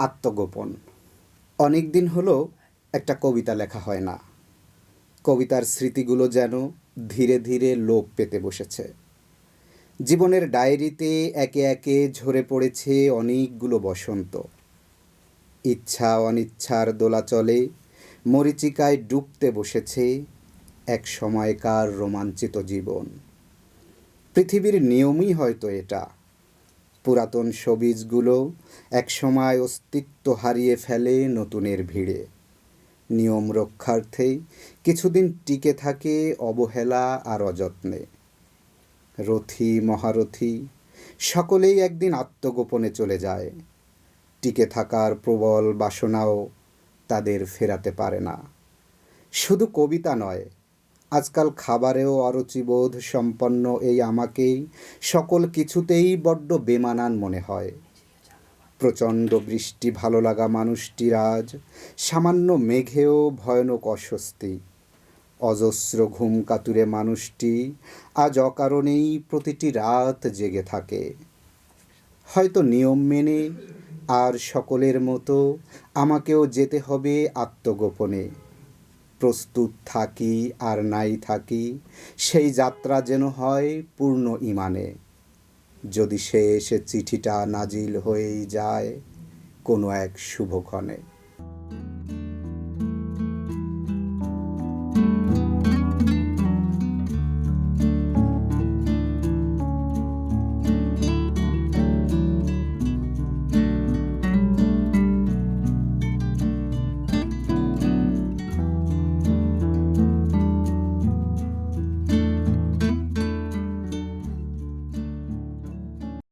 আত্মগোপন। অনেক দিন হলো একটা কবিতা লেখা হয় না। কবিতার স্মৃতিগুলো যেন ধীরে ধীরে লোপ পেতে বসেছে। জীবনের ডায়েরিতে একে একে ঝরে পড়েছে অনেকগুলো বসন্ত। ইচ্ছা অনিচ্ছার দোলাচলে মরিচিকায় ডুবতে বসেছে এক সময়কার রোমাঞ্চিত জীবন। পৃথিবীর নিয়মই হয়তো এটা। পুরাতন সবীজগুলো একসময় অস্তিত্ব হারিয়ে ফেলে নতুনের ভিড়ে। নিয়ম রক্ষার্থেই কিছুদিন টিকে থাকে অবহেলা আর অযত্নে। রথী, মহারথী, সকলেই একদিন আত্মগোপনে চলে যায়। টিকে থাকার প্রবল বাসনাও তাদের ফেরাতে পারে না। শুধু কবিতা নয় আজকাল খাবারেও অরুচিবোধ সম্পন্ন এই আমাকেই সকল কিছুতেই বড্ড বেমানান মনে হয়। প্রচণ্ড বৃষ্টি, ভালো লাগা মানুষটির আজ, সামান্য মেঘেও ভয়ানক অস্বস্তি। অজস্র ঘুম কাতুরে মানুষটি আজ অকারণেই প্রতিটি রাত জেগে থাকে। হয়তো নিয়ম মেনে আর সকলের মতো আমাকেও যেতে হবে আত্মগোপনে। প্রস্তুত থাকি আর নাই থাকি, সেই যাত্রা যেন হয় পূর্ণ ইমানে। যদি সে এসে চিঠিটা নাজিল হয়েই যায় কোনো এক শুভক্ষণে